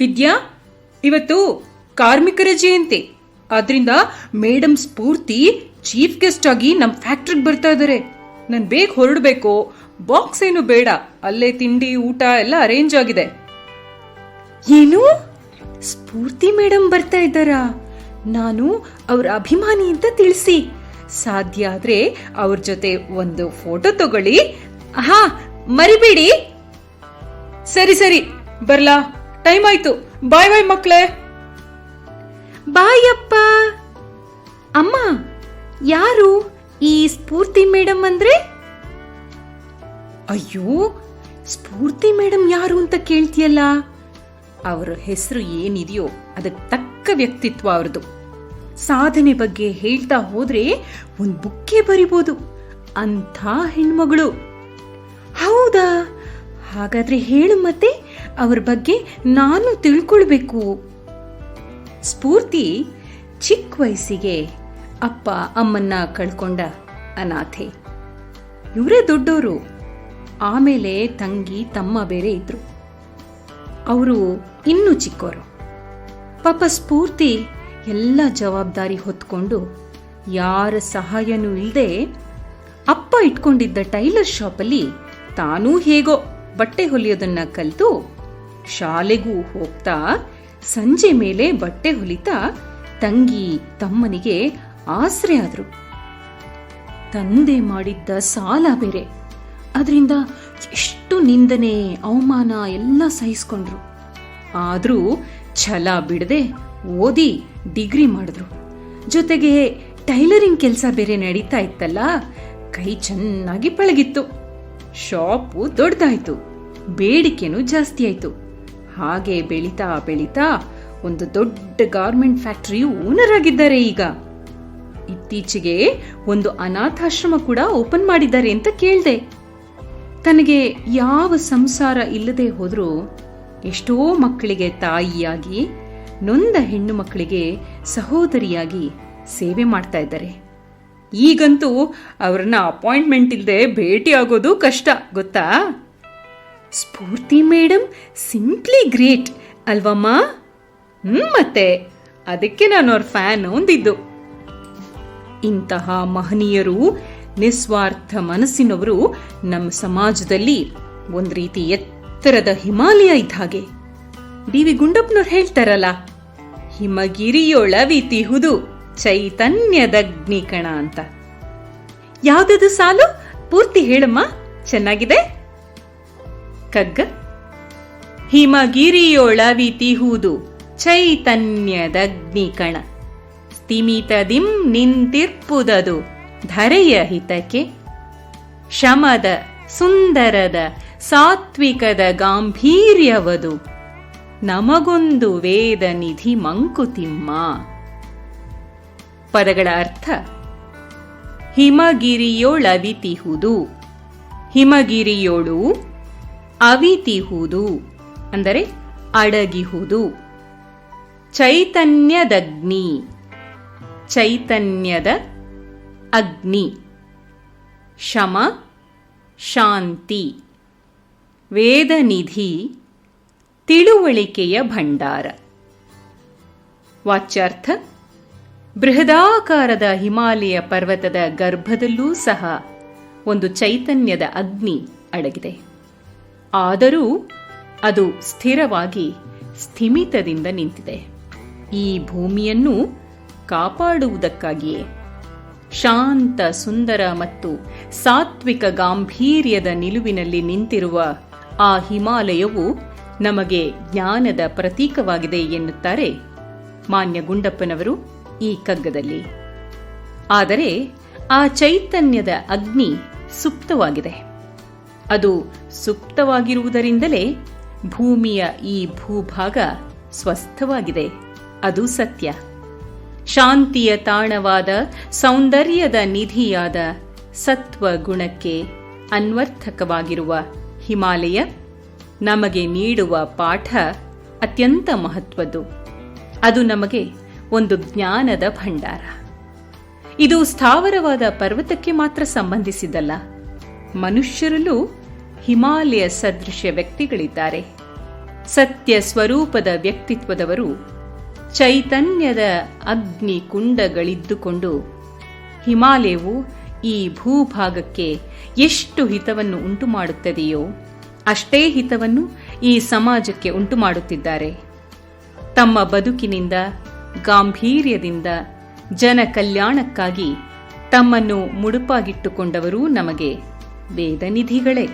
ವಿದ್ಯಾ ಇವತ್ತು ಕಾರ್ಮಿಕರ ಜಯಂತಿ. ಆದ್ರಿಂದ ಮೇಡಮ್ ಸ್ಫೂರ್ತಿ ಚೀಫ್ ಗೆಸ್ಟ್ ಆಗಿ ನಮ್ ಫ್ಯಾಕ್ಟ್ರಿಗೆ ಬರ್ತಾ ಇದಾರೆ. ನನ್ ಬೇಗ ಹೊರಡ್ಬೇಕು. ಬಾಕ್ಸ್ ಏನು ಬೇಡ. ಅಲ್ಲೇ ತಿಂಡಿ ಊಟ ಎಲ್ಲ ಅರೇಂಜ್ ಆಗಿದೆ. ಏನು? ಸ್ಫೂರ್ತಿ ಮೇಡಮ್ ಬರ್ತಾ ಇದ್ದಾರಾ? ನಾನು ಅವ್ರ ಅಭಿಮಾನಿ ಅಂತ ತಿಳಿಸಿ. ಸಾಧ್ಯ ಆದ್ರೆ ಅವ್ರ ಜೊತೆ ಒಂದು ಫೋಟೋ ತಗೊಳ್ಳಿ. ಹಾ ಮರಿಬೇಡಿ. ಸರಿ ಸರಿ. ಬರ್ಲಾ. ಟೈಮ್ ಆಯ್ತು. ಬಾಯ್ ಬಾಯ್ ಮಕ್ಳೇ. ಬಾಯಪ್ಪ. ಅಮ್ಮ ಯಾರು ಈ ಸ್ಫೂರ್ತಿ ಮೇಡಮ್ ಅಂದ್ರೆ? ಅಯ್ಯೋ ಸ್ಫೂರ್ತಿ ಮೇಡಮ್ ಯಾರು ಅಂತ ಕೇಳ್ತೀಯಲ್ಲ? ಅವರ ಹೆಸರು ಏನಿದೆಯೋ ಅದಕ್ಕೆ ತಕ್ಕ ವ್ಯಕ್ತಿತ್ವ ಅವ್ರದ್ದು. ಸಾಧನೆ ಬಗ್ಗೆ ಹೇಳ್ತಾ ಹೋದ್ರೆ ಒಂದ್ ಬುಕ್ಕೇ ಬರಿಬೋದು. ಅಂಥ ಹೆಣ್ಮಗಳು. ಹೌದಾ? ಹಾಗಾದ್ರೆ ಹೇಳು ಮತ್ತೆ. ಅವ್ರ ಬಗ್ಗೆ ನಾನು ತಿಳ್ಕೊಳ್ಬೇಕು. ಸ್ಫೂರ್ತಿ ಚಿಕ್ಕ ವಯಸ್ಸಿಗೆ ಅಪ್ಪ, ಅಮ್ಮನ್ನ ಕಳ್ಕೊಂಡ ಅನಾಥೆ. ಇವರೇ ದೊಡ್ಡವರು ಆಮೇಲೆ ತಂಗಿ, ತಮ್ಮ ಬೇರೆ ಇದ್ರು. ಅವರು ಇನ್ನೂ ಚಿಕ್ಕವರು ಪಾಪ ಸ್ಫೂರ್ತಿ ಎಲ್ಲ ಜವಾಬ್ದಾರಿ ಹೊತ್ಕೊಂಡು ಯಾರ ಸಹಾಯನೂ ಇಲ್ಲದೆ ಅಪ್ಪ ಇಟ್ಕೊಂಡಿದ್ದ ಟೈಲರ್ ಶಾಪಲ್ಲಿ ತಾನೂ ಹೇಗೋ ಬಟ್ಟೆ ಹೊಲಿಯೋದನ್ನ ಕಲಿತು ಶಾಲೆಗೂ ಹೋಗ್ತಾ ಸಂಜೆ ಮೇಲೆ ಬಟ್ಟೆ ಹೊಲಿತಾ ತಂಗಿ ತಮ್ಮನಿಗೆ ಆಸರೆ ಆದ್ರು. ತಂದೆ ಮಾಡಿದ್ದ ಸಾಲ ಬೇರೆ. ಅದರಿಂದ ಎಷ್ಟು ನಿಂದನೆ, ಅವಮಾನ ಎಲ್ಲ ಸಹಿಸ್ಕೊಂಡ್ರು. ಆದರೂ ಛಲ ಬಿಡದೆ ಓದಿ ಡಿಗ್ರಿ ಮಾಡಿದ್ರು. ಜೊತೆಗೆ ಟೈಲರಿಂಗ್ ಕೆಲಸ ಬೇರೆ ನಡೀತಾ ಇತ್ತಲ್ಲ, ಕೈ ಚೆನ್ನಾಗಿ ಪಳಗಿತ್ತು. ಶಾಪು ದೊಡ್ಡದಾಯ್ತು ಬೇಡಿಕೆನೂ ಜಾಸ್ತಿ ಆಯ್ತು. ಹಾಗೆ ಬೆಳೀತಾ ಬೆಳೀತಾ ಒಂದು ದೊಡ್ಡ ಗಾರ್ಮೆಂಟ್ ಫ್ಯಾಕ್ಟರಿ ಓನರ್ ಆಗಿದ್ದಾರೆ ಈಗ. ಇತ್ತೀಚೆಗೆ ಒಂದು ಅನಾಥಾಶ್ರಮ ಕೂಡ ಓಪನ್ ಮಾಡಿದ್ದಾರೆ ಅಂತ ಕೇಳಿದೆ. ತನಗೆ ಯಾವ ಸಂಸಾರ ಇಲ್ಲದೆ ಹೋದರೂ ಎಷ್ಟೋ ಮಕ್ಕಳಿಗೆ ತಾಯಿಯಾಗಿ, ನೊಂದ ಹೆಣ್ಣು ಮಕ್ಕಳಿಗೆ ಸಹೋದರಿಯಾಗಿ ಸೇವೆ ಮಾಡ್ತಾ ಇದ್ದಾರೆ. ಈಗಂತೂ ಅವ್ರನ್ನ ಅಪಾಯಿಂಟ್ಮೆಂಟ್ ಇಲ್ಲದೆ ಭೇಟಿ ಆಗೋದು ಕಷ್ಟ, ಗೊತ್ತಾ? ಸ್ಫೂರ್ತಿ ಮೇಡಮ್ ಸಿಂಪ್ಲಿ ಗ್ರೇಟ್ ಅಲ್ವಮ್ಮ ಹ್ಮ್ ಮತ್ತೆ. ಅದಕ್ಕೆ ನಾನು ಅವ್ರ ಫ್ಯಾನ್ ಹೊಂದಿದ್ದು ಇಂತಹ ಮಹನೀಯರು, ನಿಸ್ವಾರ್ಥ ಮನಸ್ಸಿನವರು ನಮ್ಮ ಸಮಾಜದಲ್ಲಿ ಒಂದು ರೀತಿ ಎತ್ತರದ ಹಿಮಾಲಯ ಇದ್ದ ಹಾಗೆ. ಡಿ ವಿ ಗುಂಡಪ್ಪನವ್ರು ಹೇಳ್ತಾರಲ್ಲ ಹಿಮಗಿರಿಯೊಳವಿತಿಹುದು ಚೈತನ್ಯದಗ್ನಿಕಣ ಅಂತ. ಯಾವ್ದದು ಸಾಲು? ಪೂರ್ತಿ ಹೇಳಮ್ಮ. ಚೆನ್ನಾಗಿದೆ? ಕಗ್ಗ ಹಿಮಗಿರಿಯೊಳವಿತಿಹುದು ಚೈತನ್ಯದಗ್ನಿಕಣ. ಸ್ಥಿಮಿತದಿಂ ನಿಂತಿರ್ಪುದದು ಧರೆಯ ಹಿತಕ್ಕೆ. ಶಮದ ಸುಂದರದ ಸಾತ್ವಿಕದ ಗಾಂಭೀರ್ಯವದು ನಮಗೊಂದು ವೇದ ನಿಧಿ ಮಂಕುತಿಮ್ಮ. ಪದಗಳ ಅರ್ಥ ಹಿಮಗಿರಿಯೊಳವಿತಿಹುದು ಹಿಮಗಿರಿಯೋಳು ಅವಿತಿಹುದು, ಅಂದರೆ ಅಡಗಿಹುದು. ಚೈತನ್ಯದಗ್ನಿ, ಚೈತನ್ಯದ ಅಗ್ನಿ. ಶಮ, ಶಾಂತಿ. ವೇದನಿಧಿ, ತಿಳುವಳಿಕೆಯ ಭಂಡಾರ. ವಾಚ್ಯಾರ್ಥ, ಬೃಹದಾಕಾರದ ಹಿಮಾಲಯ ಪರ್ವತದ ಗರ್ಭದಲ್ಲೂ ಸಹ ಒಂದು ಚೈತನ್ಯದ ಅಗ್ನಿ ಅಡಗಿದೆ. ಆದರೂ ಅದು ಸ್ಥಿರವಾಗಿ ಸ್ಥಿಮಿತದಿಂದ ನಿಂತಿದೆ. ಈ ಭೂಮಿಯನ್ನು ಕಾಪಾಡುವುದಕ್ಕಾಗಿಯೇ ಶಾಂತ, ಸುಂದರ ಮತ್ತು ಸಾತ್ವಿಕ ಗಾಂಭೀರ್ಯದ ನಿಲುವಿನಲ್ಲಿ ನಿಂತಿರುವ ಆ ಹಿಮಾಲಯವು ನಮಗೆ ಜ್ಞಾನದ ಪ್ರತೀಕವಾಗಿದೆ ಎನ್ನುತ್ತಾರೆ ಮಾನ್ಯ ಗುಂಡಪ್ಪನವರು ಈ ಕಗ್ಗದಲ್ಲಿ ಆದರೆ ಆ ಚೈತನ್ಯದ ಅಗ್ನಿ ಸುಪ್ತವಾಗಿದೆ. ಅದು ಸುಪ್ತವಾಗಿರುವುದರಿಂದಲೇ ಭೂಮಿಯ ಈ ಭೂಭಾಗ ಸ್ವಸ್ಥವಾಗಿದೆ. ಅದು ಸತ್ಯ. ಶಾಂತಿಯ ತಾಣವಾದ ಸೌಂದರ್ಯದ ನಿಧಿಯಾದ ಸತ್ವ ಗುಣಕ್ಕೆ ಅನ್ವರ್ಥಕವಾಗಿರುವ ಹಿಮಾಲಯ ನಮಗೆ ನೀಡುವ ಪಾಠ ಅತ್ಯಂತ ಮಹತ್ವದ್ದು. ಅದು ನಮಗೆ ಒಂದು ಜ್ಞಾನದ ಭಂಡಾರ. ಇದು ಸ್ಥಾವರವಾದ ಪರ್ವತಕ್ಕೆ ಮಾತ್ರ ಸಂಬಂಧಿಸಿದಲ್ಲ ಮನುಷ್ಯರಲ್ಲೂ ಹಿಮಾಲಯ ಸದೃಶ ವ್ಯಕ್ತಿಗಳಿದ್ದಾರೆ. ಸತ್ಯ ಸ್ವರೂಪದ ವ್ಯಕ್ತಿತ್ವದವರು ಚೈತನ್ಯದ ಅಗ್ನಿ ಕುಂಡಗಳಿದ್ದುಕೊಂಡು ಹಿಮಾಲಯವು ಈ ಭೂಭಾಗಕ್ಕೆ ಎಷ್ಟು ಹಿತವನ್ನು ಉಂಟು ಮಾಡುತ್ತದೆಯೋ ಅಷ್ಟೇ ಹಿತವನ್ನು ಈ ಸಮಾಜಕ್ಕೆ ಉಂಟು ಮಾಡುತ್ತಿದ್ದಾರೆ ತಮ್ಮ ಬದುಕಿನಿಂದ, ಗಾಂಭೀರ್ಯದಿಂದ ಜನ ಕಲ್ಯಾಣಕ್ಕಾಗಿ ತಮ್ಮನ್ನು ಮುಡುಪಾಗಿಟ್ಟುಕೊಂಡವರೂ ನಮಗೆ വേദനിധികളെ